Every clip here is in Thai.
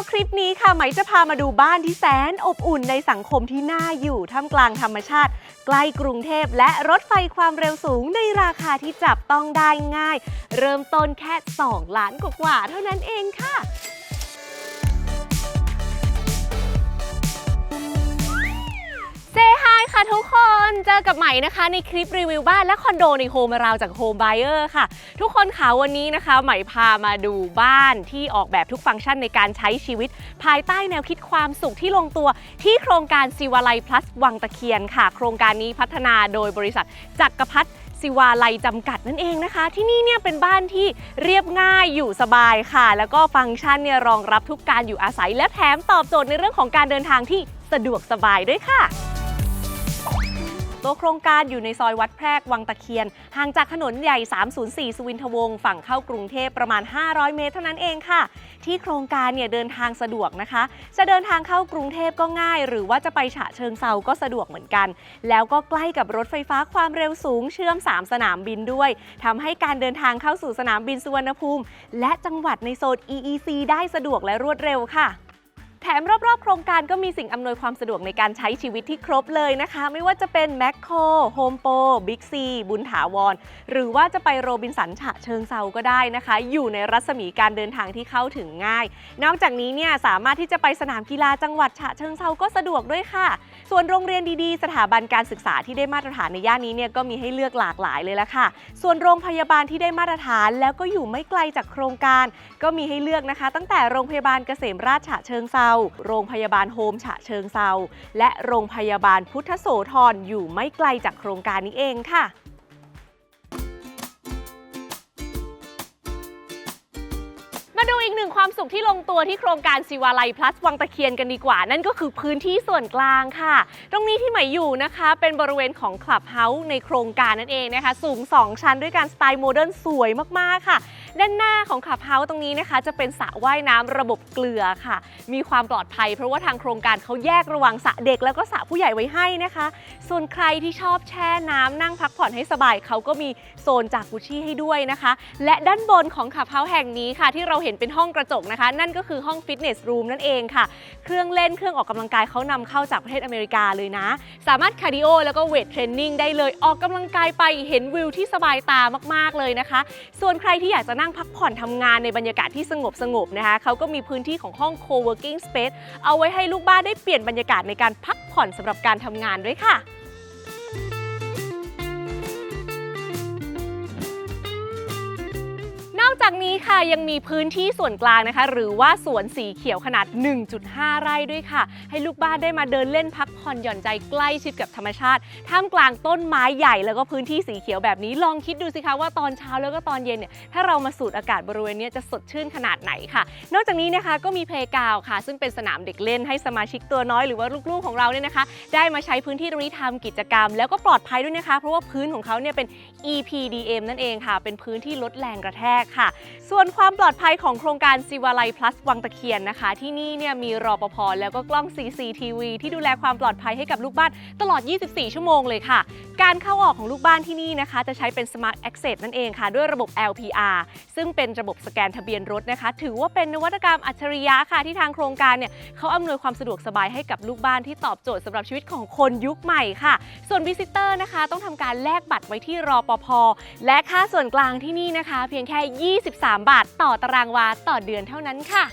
แล้วคลิปนี้ค่ะไหมจะพามาดูบ้านที่แสนอบอุ่นในสังคมที่น่าอยู่ท่ามกลางธรรมชาติ ใกล้กรุงเทพและรถไฟความเร็วสูงในราคาที่จับต้องได้ง่าย เริ่มต้นแค่ 2 ล้านกว่าเท่านั้นเองค่ะ เซฮายค่ะทุกคน เจอกับใหม่นะคะในคลิปรีวิวบ้านและคอนโดในโฮมราวจากโฮมไบเออร์ค่ะ ทุกคนค่ะวันนี้นะคะ ใหม่พามาดูบ้านที่ออกแบบทุกฟังก์ชันในการใช้ชีวิต ภายใต้แนวคิดความสุขที่ลงตัว ที่โครงการซิวาลัยพลัสวังตะเคียนค่ะ โครงการนี้พัฒนาโดยบริษัทจักรพัฒสิวาลัยจำกัดนั่นเองนะคะ ที่นี่เนี่ยเป็นบ้านที่เรียบง่ายอยู่สบายค่ะ แล้วก็ฟังก์ชันเนี่ยรองรับทุกการอยู่อาศัย และแถมตอบโจทย์ในเรื่องของการเดินทางที่สะดวกสบายด้วยค่ะ ตัวโครงการอยู่ในซอยวัดแพรกวังตะเคียน ห่างจากถนนใหญ่ 304 สุวินทวงศ์ฝั่งเข้ากรุงเทพประมาณ 500 เมตรเท่านั้นเองค่ะ ที่โครงการเนี่ยเดินทางสะดวกนะคะ จะเดินทางเข้ากรุงเทพก็ง่าย หรือว่าจะไปฉะเชิงเซาก็สะดวกเหมือนกัน แล้วก็ใกล้กับรถไฟฟ้าความเร็วสูงเชื่อม 3 สนามบินด้วยทำให้การเดินทางเข้าสู่สนามบินสุวรรณภูมิ และจังหวัดในโซน EEC ได้สะดวกและรวดเร็วค่ะ แถมรอบๆ โครงการก็มีสิ่งอำนวยความสะดวกในการใช้ชีวิตที่ครบเลยนะคะ ไม่ว่าจะเป็นแมคโครโฮมโปรบิ๊กซีบุญถาวร หรือว่าจะไปโรบินสันฉะเชิงเซาก็ได้นะคะ อยู่ในรัศมีการเดินทางที่เข้าถึงง่าย นอกจากนี้เนี่ยสามารถที่จะไปสนามกีฬาจังหวัดฉะเชิงเซาก็สะดวกด้วยค่ะ ส่วนโรงเรียนดีๆ สถาบันการศึกษาที่ได้มาตรฐานในย่านนี้เนี่ยก็มีให้เลือกหลากหลายเลยละค่ะ ส่วนโรงพยาบาลที่ได้มาตรฐานแล้วก็อยู่ไม่ไกลจากโครงการ ก็มีให้เลือกนะคะ ตั้งแต่โรงพยาบาลเกษมราชฉะเชิงเซาโรงพยาบาลโฮมฉะเชิงเซาและโรงพยาบาลพุทธโสธรอยู่ไม่ไกลจากโครงการนี้เองค่ะ อีกหนึ่งความสุขที่ลงตัวที่โครงการศิวาลัยพลัสวังตะเคียนกันดีกว่า นั่นก็คือพื้นที่ส่วนกลางค่ะ ตรงนี้ที่หมายอยู่นะคะ เป็นบริเวณของคลับเฮาส์ในโครงการนั่นเองนะคะ สูง 2 ชั้นด้วยการสไตล์โมเดิร์นสวยมาก ๆ ค่ะ ด้านหน้าของคลับเฮาส์ตรงนี้นะคะ จะเป็นสระว่ายน้ำระบบเกลือค่ะ มีความปลอดภัย เพราะว่าทางโครงการเขาแยกระหว่างสระเด็กแล้วก็สระผู้ใหญ่ไว้ให้นะคะ ส่วนใครที่ชอบแช่น้ำนั่งพักผ่อนให้สบายเขาก็มีโซนจากกุชี่ให้ด้วยนะคะ และด้านบนของขับเฮาส์แห่งนี้ค่ะ ที่เราเห็นเป็นห้องกระจกนะคะ นั่นก็คือห้องฟิตเนสรูมนั่นเองค่ะ เครื่องเล่นเครื่องออกกำลังกายเขานำเข้าจากประเทศอเมริกาเลยนะ สามารถคาร์ดิโอแล้วก็เวทเทรนนิ่งได้เลยออกกำลังกายไปเห็นวิวที่สบายตามากๆเลยนะคะ ส่วนใครที่อยากจะนั่งพักผ่อนทำงานในบรรยากาศที่สงบสงบๆนะคะเขาก็มีพื้นที่ของห้อง co-working space เอาไว้ให้ลูกบ้านได้เปลี่ยนบรรยากาศในการพักผ่อนสำหรับการทำงานด้วยค่ะ จากนี้ค่ะยังมีพื้นที่ส่วนกลางนะคะ หรือว่าสวนสีเขียวขนาด 1.5 ไร่ด้วยค่ะ ให้ลูกบ้านได้มาเดินเล่นพักผ่อนหย่อนใจใกล้ชิดกับธรรมชาติท่ามกลางต้นไม้ใหญ่แล้วก็พื้นที่สีเขียวแบบนี้ลองคิดดูสิคะว่าตอนเช้าแล้วก็ตอนเย็นเนี่ยถ้าเรามาสูดอากาศบริเวณนี้จะสดชื่นขนาดไหนค่ะ นอกจากนี้นะคะก็มีเพลกาวค่ะ ซึ่งเป็นสนามเด็กเล่นให้สมาชิกตัวน้อยหรือว่าลูกๆของเราเนี่ยนะคะ ได้มาใช้พื้นที่ตรงนี้ทำกิจกรรม แล้วก็ปลอดภัยด้วยนะคะ เพราะว่าพื้นของเขาเนี่ยเป็น EPDM นั่นเองค่ะ เป็นพื้นที่ลดแรงกระแทกค่ะส่วนความปลอดภัยของโครงการซิวาลัย plus วังตะเคียนนะคะ ที่นี่เนี่ยมีรอปภแล้วก็กล้อง CCTV ที่ดูแลความปลอดภัยให้กับลูกบ้านตลอด 24 ชั่วโมงเลยค่ะ การเข้าออกของลูกบ้านที่นี่นะคะ จะใช้เป็น Smart Access นั่นเองค่ะ ด้วยระบบ LPR ซึ่งเป็นระบบสแกนทะเบียนรถนะคะ ถือว่าเป็นนวัตกรรมอัจฉริยะค่ะที่ทางโครงการเนี่ยเขาอำนวยความสะดวกสบายให้กับลูกบ้านที่ตอบโจทย์สำหรับชีวิตของคนยุคใหม่ค่ะ ส่วนวิสิเตอร์นะคะ ต้องทำการแลกบัตรไว้ที่รอปภและค่าส่วนกลางที่นี่นะคะ เพียงแค่ 20 23บาท ต่อตารางวาต่อเดือนเท่านั้นค่ะ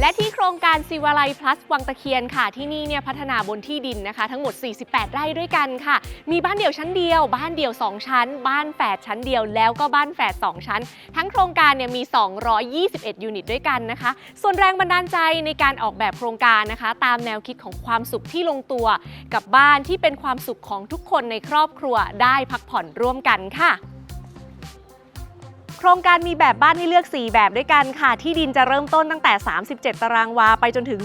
และที่โครงการซิวาลัยพลัสวังตะเคียนค่ะ ที่นี่เนี่ยพัฒนาบนที่ดินนะคะ ทั้งหมด 48 ไร่ด้วยกันค่ะ มีบ้านเดี่ยวชั้นเดียว บ้านเดี่ยว 2 ชั้น บ้านแฝดชั้นเดียว แล้วก็บ้านแฝด2 ชั้น ทั้งโครงการเนี่ยมี 221 ยูนิตด้วยกันนะคะ ส่วนแรงบันดาลใจในการออกแบบโครงการนะคะ ตามแนวคิดของความสุขที่ลงตัว กับบ้านที่เป็นความสุขของทุกคนในครอบครัวได้พักผ่อนร่วมกันค่ะ โครงการมีแบบบ้านให้เลือก 4 แบบด้วยกันค่ะ ที่ดินจะเริ่มต้นตั้งแต่ 37 ตารางวา ไปจนถึง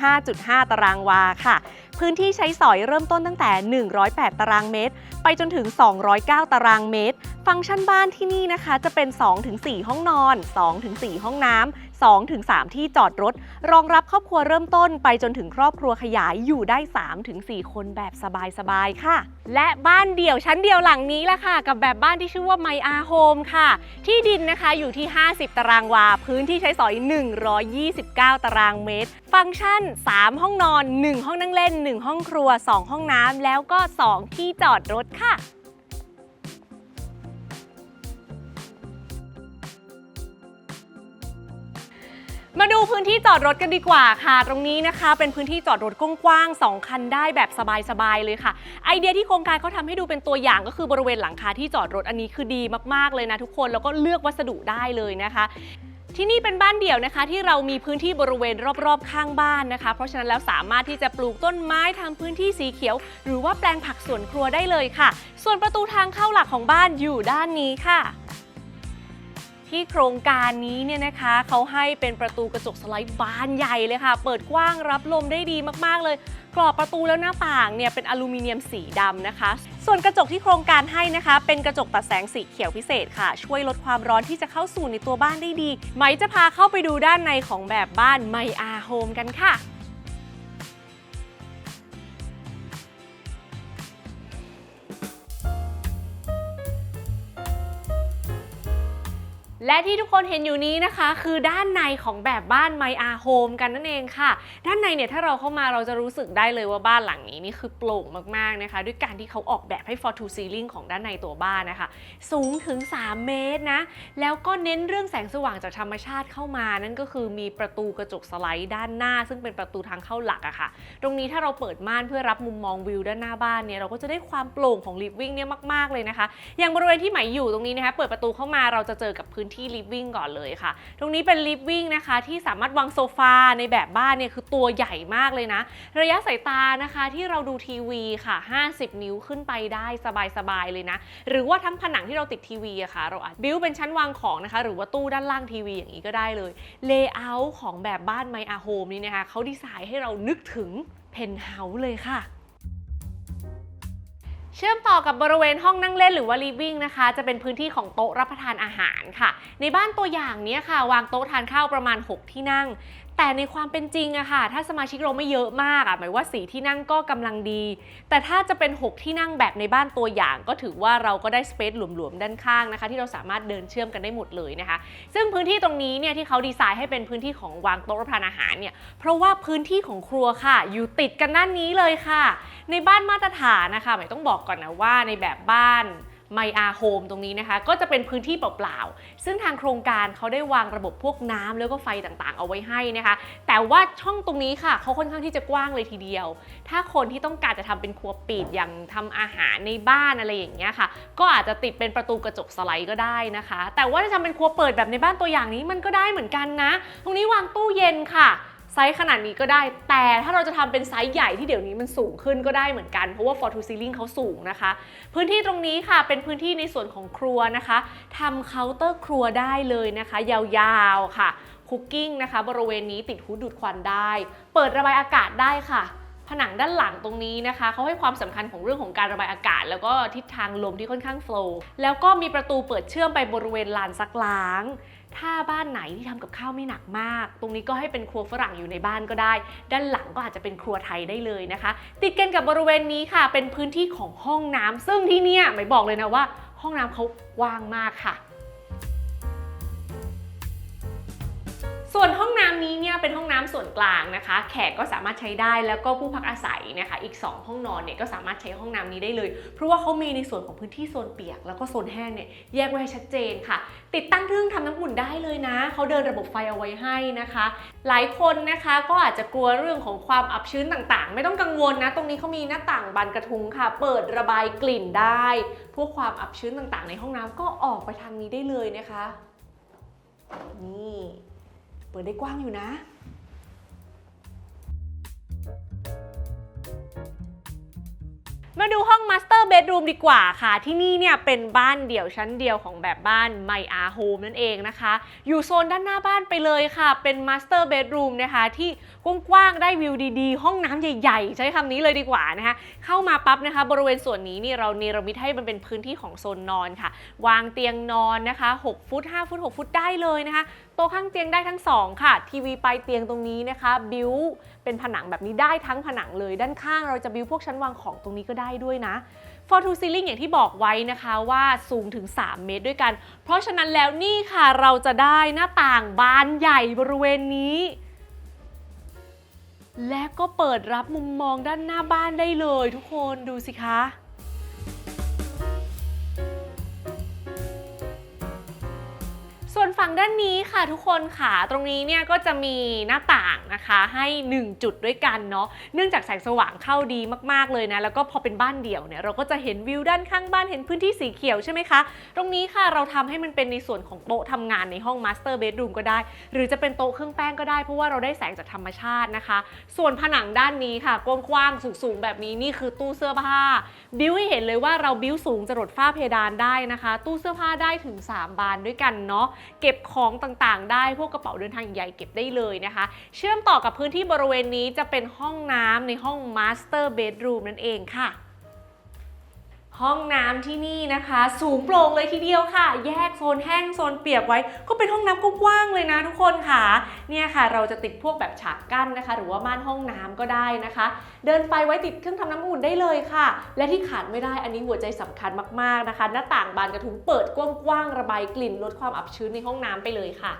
105.5 ตารางวาค่ะ พื้นที่ใช้สอยเริ่มต้นตั้งแต่ 108 ตารางเมตร ไปจนถึง 209 ตารางเมตร ฟังก์ชันบ้านที่นี่นะคะ จะเป็น 2-4 ห้องนอน 2-4 ห้องน้ำ 2-3 ที่จอดรถ รองรับครอบครัวเริ่มต้นไปจนถึงครอบครัวขยายอยู่ได้ 3-4 คนแบบสบายๆ ค่ะ และบ้านเดี่ยวชั้นเดียวหลังนี้ละค่ะ กับแบบบ้านที่ชื่อว่า My a Home ค่ะ ที่ดินนะคะอยู่ที่ 50 ตารางวา พื้นที่ใช้สอย 129 ตารางเมตร ฟังก์ชัน 3 ห้องนอน 1 ห้องนั่งเล่น 1 ห้องครัว 2 ห้องน้ำแล้วก็ 2 ที่จอดรถค่ะ มาดูพื้นที่จอดรถกันดีกว่าค่ะ ตรงนี้นะคะ เป็นพื้นที่จอดรถกว้างๆ2คันได้แบบสบายๆเลยค่ะ ไอเดียที่โครงการเขาทำให้ดูเป็นตัวอย่างก็คือบริเวณหลังคาที่จอดรถอันนี้คือดีมากๆเลยนะทุกคนแล้วก็เลือกวัสดุได้เลยนะคะที่นี่เป็นบ้านเดี่ยวนะคะ ที่เรามีพื้นที่บริเวณรอบๆ ข้างบ้านนะคะ เพราะฉะนั้นแล้วสามารถที่จะปลูกต้นไม้ทำพื้นที่สีเขียว หรือว่าแปลงผักสวนครัวได้เลยค่ะ ส่วนประตูทางเข้าหลักของบ้านอยู่ด้านนี้ค่ะ ที่โครงการนี้เนี่ยนะคะเขาให้เป็นประตูกระจกสไลด์บานใหญ่เลยค่ะ เปิดกว้างรับลมได้ดีมากๆ เลย กรอบประตูแล้วหน้าต่างเนี่ยเป็นอลูมิเนียมสีดำนะคะ ส่วนกระจกที่โครงการให้นะคะ เป็นกระจกตัดแสงสีเขียวพิเศษค่ะ ช่วยลดความร้อนที่จะเข้าสู่ในตัวบ้านได้ดี ไหมจะพาเข้าไปดูด้านในของแบบบ้านไมอาโฮมกันค่ะ และที่ทุกคนเห็นอยู่นี้นะคะ คือด้านในของแบบบ้าน My a Home กันนั่นเองค่ะ ด้านในเนี่ยถ้าเราเข้ามาเราจะรู้สึกได้เลยว่าบ้านหลังนี้นี่คือโปร่งมากๆนะคะ ด้วยการที่เขาออกแบบให้ for to ceiling ของด้านในตัวบ้านนะคะ สูงถึง 3 เมตรนะ แล้วก็เน้นเรื่องแสงสว่างจากธรรมชาติเข้ามา นั่นก็คือมีประตูกระจกสไลด์ด้านหน้า ซึ่งเป็นประตูทางเข้าหลักอะค่ะ ตรงนี้ถ้าเราเปิดม่านเพื่อรับมุมมองวิวด้านหน้าบ้านเนี่ยเราก็จะได้ความโปร่งของ living เนี่ยมากๆเลยนะคะ อย่างบริเวณที่ไหมอยู่ตรงนี้นะคะเปิดประตูเข้ามาเราจะเจอกับพื้นที่ living ก่อนเลยค่ะ ตรงนี้เป็น living นะคะที่สามารถวางโซฟาในแบบบ้านเนี่ยคือตัวใหญ่มากเลยนะ ระยะสายตานะคะที่เราดูทีวีค่ะ 50 นิ้วขึ้นไปได้สบายๆเลยนะ หรือว่าทั้งผนังที่เราติดทีวีอะค่ะ เราอาจบิวเป็นชั้นวางของนะคะ หรือว่าตู้ด้านล่างทีวีอย่างนี้ก็ได้เลยเลเยอร์ของแบบบ้านไมอาโฮมนี่นะคะเขาดีไซน์ให้เรานึกถึงเพนท์เฮาส์เลยค่ะ เชื่อมต่อกับบริเวณห้องนั่งเล่นหรือว่า living นะคะ จะเป็นพื้นที่ของโต๊ะรับประทานอาหารค่ะ ในบ้านตัวอย่างนี้ค่ะ วางโต๊ะทานข้าวประมาณ 6 ที่นั่ง แต่ในความเป็นจริงอะค่ะ ถ้าสมาชิกเราไม่เยอะมากอะหมายว่าสีที่นั่งก็กำลังดี แต่ถ้าจะเป็น 6 ที่นั่งแบบในบ้านตัวอย่าง ก็ถือว่าเราก็ได้สเปซหลวมๆด้านข้างนะคะ ที่เราสามารถเดินเชื่อมกันได้หมดเลยนะคะ ซึ่งพื้นที่ตรงนี้เนี่ยที่เขาดีไซน์ให้เป็นพื้นที่ของวางโต๊ะรับประทานอาหารเนี่ยเพราะว่าพื้นที่ของครัวค่ะ อยู่ติดกันด้านนี้เลยค่ะ ในบ้านมาตรฐานนะคะหมายต้องบอกก่อนนะว่าในแบบบ้าน My a Home ตรงนี้นะคะ ก็จะเป็นพื้นที่เปล่าๆ ซึ่งทางโครงการเขาได้วางระบบพวกน้ำแล้วก็ไฟต่างๆ เอาไว้ให้นะคะ แต่ว่าช่องตรงนี้ค่ะเขาค่อนข้างที่จะกว้างเลยทีเดียว ถ้าคนที่ต้องการจะทำเป็นครัวปิดอย่างทำอาหารในบ้านอะไรอย่างเงี้ยค่ะ ก็อาจจะติดเป็นประตูกระจกสไลด์ก็ได้นะคะ แต่ว่าจะทำเป็นครัวเปิดแบบในบ้านตัวอย่างนี้มันก็ได้เหมือนกันนะ ตรงนี้วางตู้เย็นค่ะ ไซส์ขนาดนี้ก็ได้ แต่ถ้าเราจะทำเป็นไซส์ใหญ่ที่เดี๋ยวนี้มันสูงขึ้นก็ได้เหมือนกัน เพราะว่า for to ceiling เขาสูงนะคะ พื้นที่ตรงนี้ค่ะเป็นพื้นที่ในส่วนของครัวนะคะทำเคาน์เตอร์ครัวได้เลยนะคะ ยาวๆค่ะคุกกิ้งนะคะ บริเวณนี้ติดฮูดดูดควันได้ เปิดระบายอากาศได้ค่ะ ผนังด้านหลังตรงนี้นะคะ เขาให้ความสำคัญของเรื่องของการระบายอากาศ แล้วก็ทิศทางลมที่ค่อนข้างโฟล์แล้วก็มีประตูเปิดเชื่อมไปบริเวณลานซักล้าง ถ้าบ้านไหนที่ทำกับข้าวไม่หนักมาก ตรงนี้ก็ให้เป็นครัวฝรั่งอยู่ในบ้านก็ได้ ด้านหลังก็อาจจะเป็นครัวไทยได้เลยนะคะ ติดกันกับบริเวณนี้ค่ะ เป็นพื้นที่ของห้องน้ำซึ่งที่เนี่ยหมายบอกเลยนะว่า ห้องน้ำเขากว้างมากค่ะ ส่วนห้องน้ำนี้เนี่ยเป็นห้องน้ำส่วนกลางนะคะ แขกก็สามารถใช้ได้แล้วก็ผู้พักอาศัยนะคะอีก 2 ห้องนอนเนี่ยก็สามารถใช้ห้องน้ำนี้ได้เลย เพราะว่าเขามีในส่วนของพื้นที่โซนเปียก แล้วก็โซนแห้งเนี่ยแยกไว้ให้ชัดเจนค่ะ ติดตั้งเครื่องทำน้ำอุ่นได้เลยนะ เขาเดินระบบไฟเอาไว้ให้นะคะ หลายคนนะคะก็อาจจะกลัวเรื่องของความอับชื้นต่างๆ ไม่ต้องกังวลนะ ตรงนี้เขามีหน้าต่างบานกระทุงค่ะ เปิดระบายกลิ่นได้ พวกความอับชื้นต่างๆ ในห้องน้ำก็ออกไปทางนี้ได้เลยนะคะ นี่ เปิดได้กว้างอยู่นะ มาดูห้อง Master Bedroom ดีกว่าค่ะ ที่นี่เนี่ยเป็นบ้านเดี่ยวชั้นเดียวของแบบบ้าน My R Home นั่นเองนะคะ อยู่โซนด้านหน้าบ้านไปเลยค่ะ เป็น Master Bedroom นะคะ ที่กว้างๆได้วิวดีๆ ห้องน้ำใหญ่ๆ ใช้คำนี้เลยดีกว่านะคะ เข้ามาปั๊บนะคะ บริเวณส่วนนี้นี่เราเนรมิตให้มันเป็นพื้นที่ของโซนนอนค่ะ วางเตียงนอนนะคะ 6 ฟุต 5 ฟุต 6 ฟุตได้เลยนะคะ โต๊ะข้างเตียงได้ทั้งสองค่ะ ทีวีปลายเตียงตรงนี้นะคะ บิวเป็นผนังแบบนี้ได้ทั้งผนังเลย ด้านข้างเราจะบิวพวกชั้นวางของตรงนี้ก็ได้ด้วยนะ For to ceiling อย่างที่บอกไว้นะคะว่าสูงถึง 3 เมตรด้วยกัน เพราะฉะนั้นแล้วนี่ค่ะเราจะได้หน้าต่างบานใหญ่บริเวณนี้ และก็เปิดรับมุมมองด้านหน้าบ้านได้เลยทุกคนดูสิคะ ส่วนฝั่งด้านนี้ค่ะทุกคนค่ะ ตรงนี้เนี่ยก็จะมีหน้าต่างนะคะให้ 1 จุดด้วยกันเนาะ เนื่องจากแสงสว่างเข้าดีมากๆเลยนะ แล้วก็พอเป็นบ้านเดี่ยวเนี่ยเราก็จะเห็นวิวด้านข้างบ้านเห็นพื้นที่สีเขียวใช่ไหมคะ ตรงนี้ค่ะเราทำให้มันเป็นในส่วนของโต๊ะทำงานในห้อง Master Bedroom ก็ได้ หรือจะเป็นโต๊ะเครื่องแป้งก็ได้ เพราะว่าเราได้แสงจากธรรมชาตินะคะ ส่วนผนังด้านนี้ค่ะกว้างๆสูงๆแบบนี้นี่คือตู้เสื้อผ้า บิวให้เห็นเลยว่าเราบิวสูงจรดฝ้าเพดานได้นะคะ ตู้เสื้อผ้าได้ถึง 3 บานด้วยกันเนาะเก็บของต่างๆ ได้พวกกระเป๋าเดินทางใหญ่เก็บได้เลยนะคะ เชื่อมต่อกับพื้นที่บริเวณนี้จะเป็นห้องน้ำในห้องมาสเตอร์เบดรูมนั่นเองค่ะ ห้องน้ำที่นี่นะคะ สูงโปร่งเลยทีเดียวค่ะ แยกโซนแห้งโซนเปียกไว้ ก็เป็นห้องน้ำกว้างๆเลยนะทุกคนค่ะ เนี่ยค่ะ เราจะติดพวกแบบฉากกั้นนะคะ หรือว่าม่านห้องน้ำก็ได้นะคะ เดินไปไว้ติดเครื่องทำน้ำอุ่นได้เลยค่ะ และที่ขาดไม่ได้อันนี้หัวใจสำคัญมากๆนะคะ หน้าต่างบานกระทุ้งเปิดกว้างๆระบายกลิ่นลดความอับชื้นในห้องน้ำไปเลยค่ะ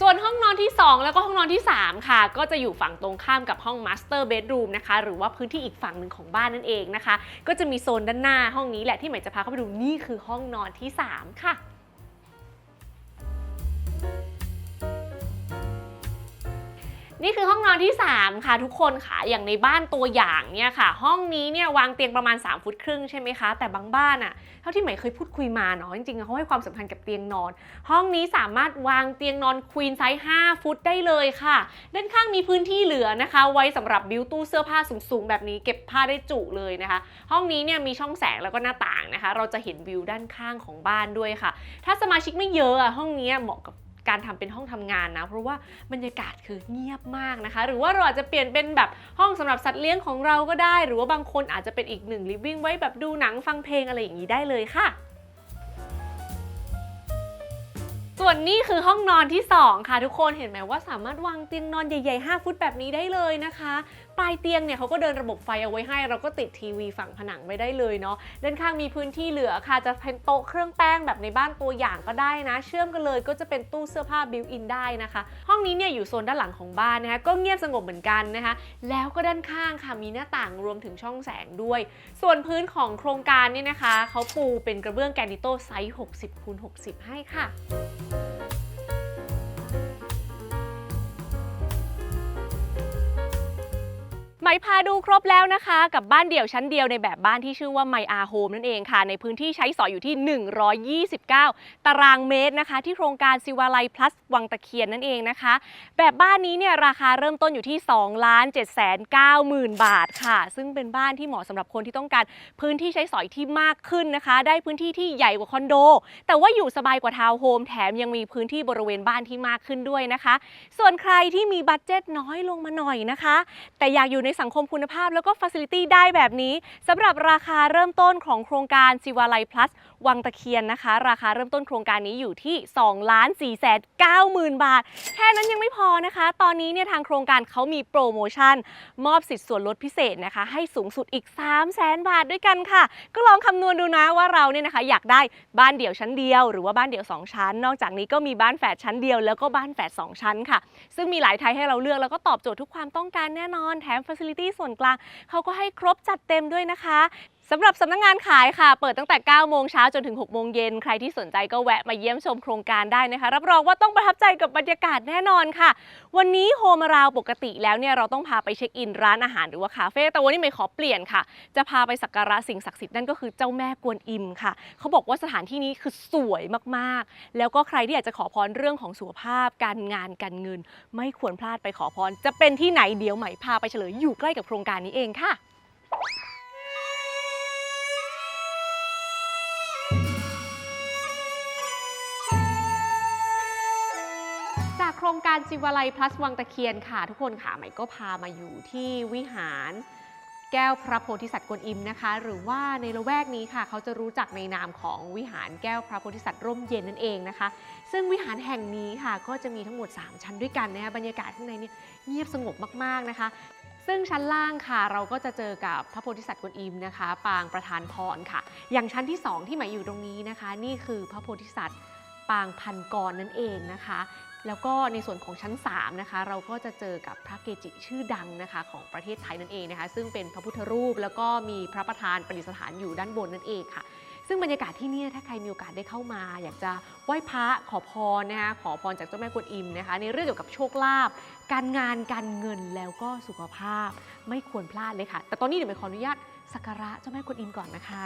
ส่วนห้องนอนที่ 2 แล้วก็ห้องนอนที่ 3 ค่ะ ก็จะอยู่ฝั่งตรงข้ามกับห้องมาสเตอร์เบดรูมนะคะ หรือว่าพื้นที่อีกฝั่งหนึ่งของบ้านนั่นเองนะคะ ก็จะมีโซนด้านหน้าห้องนี้แหละที่ใหม่จะพาเข้าไปดูนี่คือห้องนอนที่ 3 ค่ะ นี่คือห้องนอนที่ 3 ค่ะทุกคนค่ะอย่างในบ้านตัวอย่างเนี่ยค่ะ ห้องนี้เนี่ยวางเตียงประมาณ 3 ฟุตครึ่งใช่ไหมคะ แต่บางบ้านอะเท่าที่ใหม่เคยพูดคุยมาเนาะจริงๆเขาให้ความสำคัญกับเตียงนอน ห้องนี้สามารถวางเตียงนอนควีนไซส์5ฟุตได้เลยค่ะ ด้านข้างมีพื้นที่เหลือนะคะ ไว้สำหรับบิวตู้เสื้อผ้าสูงๆ แบบนี้เก็บผ้าได้จุเลยนะคะ ห้องนี้เนี่ยมีช่องแสงแล้วก็หน้าต่างนะคะ เราจะเห็นวิวด้านข้างของบ้านด้วยค่ะ ถ้าสมาชิกไม่เยอะอะห้องนี้เหมาะกับ การทำเป็นห้องทำงานนะ เพราะว่าบรรยากาศคือเงียบมากนะคะ หรือว่าเราอาจจะเปลี่ยนเป็นแบบห้องสำหรับสัตว์เลี้ยงของเราก็ได้ หรือว่าบางคนอาจจะเป็นอีกหนึ่งลิฟวิ่งไว้แบบดูหนังฟังเพลงอะไรอย่างนี้ได้เลยค่ะส่วนนี้คือห้องนอนที่ 2 ค่ะทุกคนเห็นไหมว่าสามารถวางเตียงนอนใหญ่ ๆ 5 ฟุตแบบนี้ได้เลยนะคะ ปลายเตียงเนี่ยเขาก็เดินระบบไฟเอาไว้ให้ เราก็ติดทีวีฝั่งผนังไว้ได้เลยเนาะด้านข้างมีพื้นที่เหลือค่ะจะเป็นโต๊ะเครื่องแป้งแบบในบ้านตัวอย่างก็ได้นะ เชื่อมกันเลยก็จะเป็นตู้เสื้อผ้าบิวอินได้นะคะ ห้องนี้เนี่ยอยู่โซนด้านหลังของบ้านนะคะก็เงียบสงบเหมือนกันนะคะ แล้วก็ด้านข้างค่ะมีหน้าต่างรวมถึงช่องแสงด้วย ส่วนพื้นของโครงการเนี่ยนะคะเขาปูเป็นกระเบื้องแกรนิโตไซส์ 60คูณ60 ให้ค่ะ ไหมพาดูครบแล้วนะคะ กับบ้านเดี่ยวชั้นเดียวในแบบบ้านที่ชื่อว่า My R Home นั่นเองค่ะ ในพื้นที่ใช้สอยอยู่ที่ 129 ตารางเมตรนะคะ ที่โครงการซิวาลัย plus วังตะเคียนนั่นเองนะคะ แบบบ้านนี้เนี่ยราคาเริ่มต้นอยู่ที่2ล้าน7 9 0 0 0 บาทค่ะ ซึ่งเป็นบ้านที่เหมาะสำหรับคนที่ต้องการพื้นที่ใช้สอยที่มากขึ้นนะคะ ได้พื้นที่ที่ใหญ่กว่าคอนโด แต่ว่าอยู่สบายกว่าทาวน์โฮมแถมยังมีพื้นที่บริเวณบ้านที่มากขึ้นด้วยนะคะ ส่วนใครที่มีบัตเจ็ตน้อยลงมาหน่อยนะคะ แต่อยากอยู่ในสังคมคุณภาพแล้วก็ฟัสซิลิตี้ได้แบบนี้สำหรับราคาเริ่มต้นของโครงการซิวาลัยพลัสวังตะเคียนนะคะ ราคาเริ่มต้นโครงการนี้อยู่ที่2ล้าน4แสน9หมื่นบาท แค่นั้นยังไม่พอนะคะ ตอนนี้เนี่ยทางโครงการเขามีโปรโมชั่น มอบสิทธิ์ส่วนลดพิเศษนะคะ ให้สูงสุดอีก 3 0 0แสนบาทด้วยกันค่ะ ก็ลองคำนวณดูนะว่าเราเนี่ยนะคะ อยากได้บ้านเดี่ยวชั้นเดียว หรือว่าบ้านเดี่ยว 2 ชั้น นอกจากนี้ก็มีบ้านแฝดชั้นเดียว แล้วก็บ้านแฝด2ชั้นค่ะ ซึ่งมีหลายไทยให้เราเลือกแล้วก็ตอบโจทย์ทุกความต้องการแน่นอน แถมฟั c ซิลิตี้ส่วนกลางเขาก็ให้ครบจัดเต็มด้วยนะคะ สำหรับสำนักงานขายค่ะ เปิดตั้งแต่ 9 โมงเช้าจนถึง 6 โมงเย็น ใครที่สนใจก็แวะมาเยี่ยมชมโครงการได้นะคะ รับรองว่าต้องประทับใจกับบรรยากาศแน่นอนค่ะ วันนี้โฮมาราวปกติแล้วเนี่ยเราต้องพาไปเช็คอินร้านอาหารหรือว่าคาเฟ่ แต่วันนี้ไม่ขอเปลี่ยนค่ะ จะพาไปสักการะสิ่งศักดิ์สิทธิ์นั่นก็คือเจ้าแม่กวนอิมค่ะ เขาบอกว่าสถานที่นี้คือสวยมากๆ แล้วก็ใครที่อยากจะขอพรเรื่องของสุขภาพ การงานการเงิน ไม่ควรพลาดไปขอพร จะเป็นที่ไหนเดี๋ยวใหม่พาไปเฉลยอยู่ใกล้กับโครงการนี้เองค่ะ รงการจิวาลัยพลัสวังตะเคียนค่ะ ทุกคนค่ะใหม่ก็พามาอยู่ที่วิหารแก้วพระโพธิสัตว์กวนอิมนะคะ หรือว่าในละแวกนี้ค่ะ เขาจะรู้จักในนามของวิหารแก้วพระโพธิสัตว์ร่มเย็นนั่นเองนะคะ ซึ่งวิหารแห่งนี้ค่ะก็จะมีทั้งหมด 3 ชั้นด้วยกันนะคะบรรยากาศข้างในเนี่ยเงียบสงบมากๆนะคะ ซึ่งชั้นล่างค่ะ เราก็จะเจอกับพระโพธิสัตว์กวนอิมนะคะ ปางประธานพรค่ะ อย่างชั้นที่ 2 ที่หมายอยู่ตรงนี้นะคะ นี่คือพระโพธิสัตว์ปางพันกรนั่นเองนะคะ แล้วก็ในส่วนของชั้น3นะคะเราก็จะเจอกับพระเกจิชื่อดังนะคะของประเทศไทยนั่นเองนะคะซึ่งเป็นพระพุทธรูป แล้วก็มีพระประธานประดิษฐานอยู่ด้านบนนั่นเองค่ะ ซึ่งบรรยากาศที่นี่ถ้าใครมีโอกาสได้เข้ามา อยากจะไหว้พระขอพรนะคะขอพรจากเจ้าแม่กวนอิมนะคะในเรื่องเกี่ยวกับโชคลาภการงานการเงินแล้วก็สุขภาพไม่ควรพลาดเลยค่ะ แต่ตอนนี้เดี๋ยวไปขออนุญาตสักการะเจ้าแม่กวนอิมก่อนนะคะ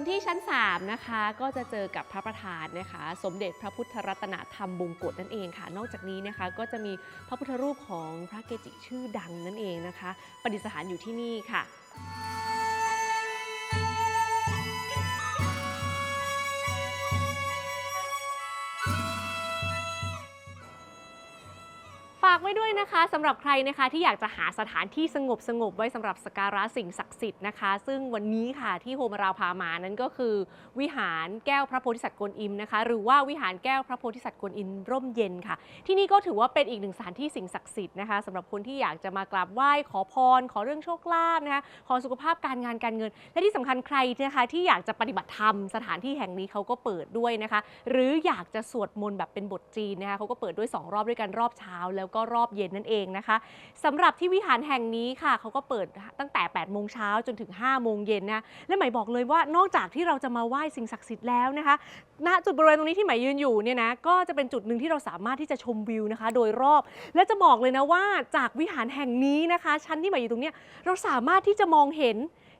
นที่ชั้น 3 นะคะ ก็จะเจอกับพระประธานนะคะ สมเด็จพระพุทธรัตนธรรมบงกฎนั่นเองค่ะ นอกจากนี้นะคะก็จะมีพระพุทธรูปของพระเกจิชื่อดังนั่นเองนะคะ ประดิษฐานอยู่ที่นี่ค่ะากไว้ด้วยนะคะสำหรับใครนะคะที่อยากจะหาสถานที่สงบสงบๆไว้สำหรับสักการะสิ่งศักดิ์สิทธิ์นะคะ ซึ่งวันนี้ค่ะที่โฮมาราวพามานั้นก็คือ วิหารแก้วพระโพธิสัตว์กวนอิมนะคะ หรือว่าวิหารแก้วพระโพธิสัตว์กวนอิมร่มเย็นค่ะ ที่นี่ก็ถือว่าเป็นอีกหนึ่งสถานที่สิ่งศักดิ์สิทธิ์นะคะสำหรับคนที่อยากจะมากราบไหว้ขอพร ขอเรื่องโชคลาภนะคะขอสุขภาพการงานการเงิน และที่สำคัญใครนะคะที่อยากจะปฏิบัติธรรมสถานที่แห่งนี้เขาก็เปิดด้วยนะคะ หรืออยากจะสวดมนต์แบบเป็นบทจีนนะคะเขาก็เปิดด้วย 2 รอบด้วยกันรอบเช้าแล้วก็รอบเย็นนั่นเองนะคะสำหรับที่วิหารแห่งนี้ค่ะเขาก็เปิดตั้งแต่8โมงเช้าจนถึง5โมงเย็นนะและหมายบอกเลยว่านอกจากที่เราจะมาไหว้สิ่งศักดิ์สิทธิ์แล้วนะคะณจุดบริเวณตรงนี้ที่หมายยืนอยู่เนี่ยนะก็จะเป็นจุดหนึ่งที่เราสามารถที่จะชมวิวนะคะ โดยรอบและจะบอกเลยนะว่าจากวิหารแห่งนี้นะคะ ชั้นที่หมายอยู่ตรงเนี้ยเราสามารถที่จะมองเห็น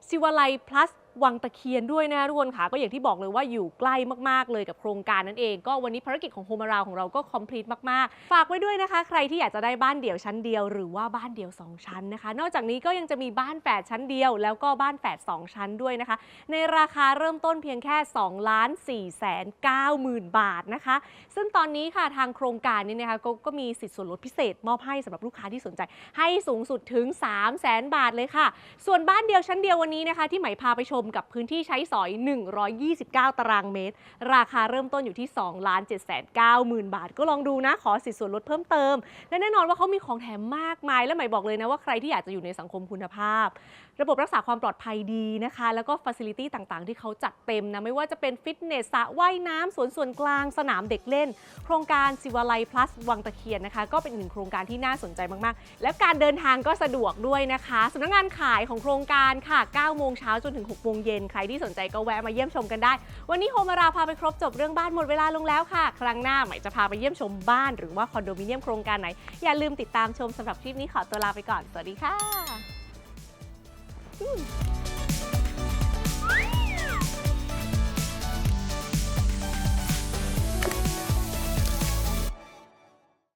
ศิวาลัย plus วังตะเคียนด้วยนะทุกคนค่ะ ก็อย่างที่บอกเลยว่าอยู่ใกล้มากๆเลยกับโครงการนั่นเอง ก็วันนี้ภารกิจของโฮมาราวของเราก็คอมพลีทมากๆ ฝากไว้ด้วยนะคะ ใครที่อยากจะได้บ้านเดี่ยวชั้นเดียว หรือว่าบ้านเดี่ยว 2 ชั้นนะคะ นอกจากนี้ก็ยังจะมีบ้านแฝดชั้นเดียว แล้วก็บ้านแฝด2 ชั้นด้วยนะคะ ในราคาเริ่มต้นเพียงแค่2ล้าน4แสน9หมื่นบาทนะคะ ซึ่งตอนนี้ค่ะทางโครงการนี้นะคะก็ก็มีสิทธิส่วนลดพิเศษ มอบให้สำหรับลูกค้าที่สนใจ ให้สูงสุดถึง 3 0 0แสนบาทเลยค่ะ ส่วนบ้านเดียวชั้นเดียววันนี้นะคะ ที่ไหมพาไปชมกับพื้นที่ใช้สอย 129 ตารางเมตร ราคาเริ่มต้นอยู่ที่2ล้าน7 9 0 0 0 0 บาท ก็ลองดูนะ ขอสิทธิส่วนลดเพิ่มเติม และแน่นอนว่าเขามีของแถมมากมาย และหมายบอกเลยนะว่าใครที่อยากจะอยู่ในสังคมคุณภาพ ระบบรักษาความปลอดภัยดีนะคะ แล้วก็ฟัซิลิตี้ต่างๆ ที่เขาจัดเต็มนะ ไม่ว่าจะเป็นฟิตเนสสระว่ายน้ำสวนส่วนกลางสนามเด็กเล่น โครงการสิวาลัย plus วังตะเคียนนะคะ ก็เป็นหนึ่งโครงการที่น่าสนใจมากๆ แล้วการเดินทางก็สะดวกด้วยนะคะสำนักงานขายของโครงการค่ะ9โมงเช้าจนถึง6โมงงเย็นใครที่สนใจก็แวะมาเยี่ยมชมกันได้ วันนี้โฮมาราพาไปครบจบเรื่องบ้านหมดเวลาลงแล้วค่ะ ครั้งหน้าใหม่จะพาไปเยี่ยมชมบ้านหรือว่าคอนโดมิเนียมโครงการไหน อย่าลืมติดตามชมสำหรับคลิปนี้ขอตัวลาไปก่อน สวัสดีค่ะ